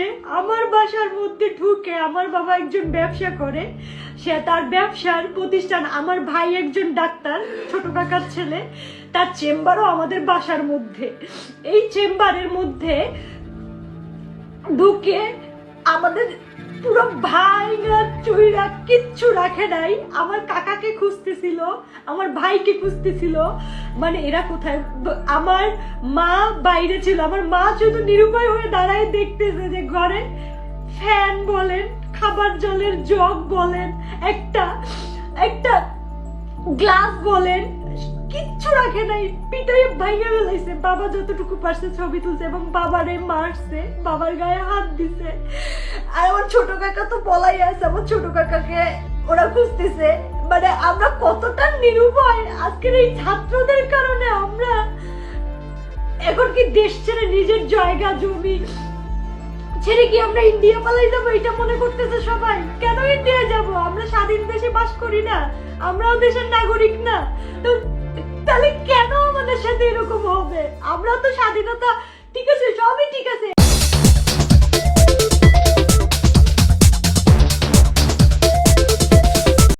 এসে আমার বাসার মধ্যে ঢুকে আমার বাবা একজন ব্যবসা করে। সে তার ব্যবসার প্রতিষ্ঠান, আমার ভাই একজন ডাক্তার, ছোট কাকার ছেলে, তার চেম্বারও আমাদের বাসার মধ্যে। এই চেম্বারের মধ্যে ঢুকে আমাদের পুরো ভাইরা চুইরা কিচ্ছু রাখে নাই। আমার কাকাকে খুঁজতেছিল, আমার ভাইকে খুঁজতেছিল। মানে এরা কোথায়? আমার মা বাইরে ছিল। আমার মা শুধু নিরুপায় হয়ে দাঁড়ায় দেখতেছে যে ঘরে ফ্যান বলেন, খাবার জলের জগ বলেন, একটা একটা গ্লাস বলেন, কিচ্ছু রাখে নাই। পিটাই ভাইয়া ফেলাইছে। বাবা যতটুকু পারছে ছবি তুলছে এবং বাবারে মারছে, বাবার গায়ে হাত দিছে। আর ছোট কাকা তো বলাই আছে, আমার ছোট কাকাকে ওরা খুঁজতেছে। মানে আমরা কতটা নিরুপায় আজকের এই ছাত্রদের কারণে আমরা এখন কি দেশ ছেড়ে নিজের জায়গা, জমি ছেড়ে কি আমরা ইন্ডিয়া পালাই যাব? এটা মনে করতেছে সবাই। কেন ইন্ডিয়া যাব? আমরা স্বাধীন দেশে বাস করি না। আমরাও দেশের নাগরিক না। তো তাহলে কেন আমাদের সাথে এরকম হবে? আমরা তো স্বাধীনতা ঠিক আছে, সবই ঠিক আছে।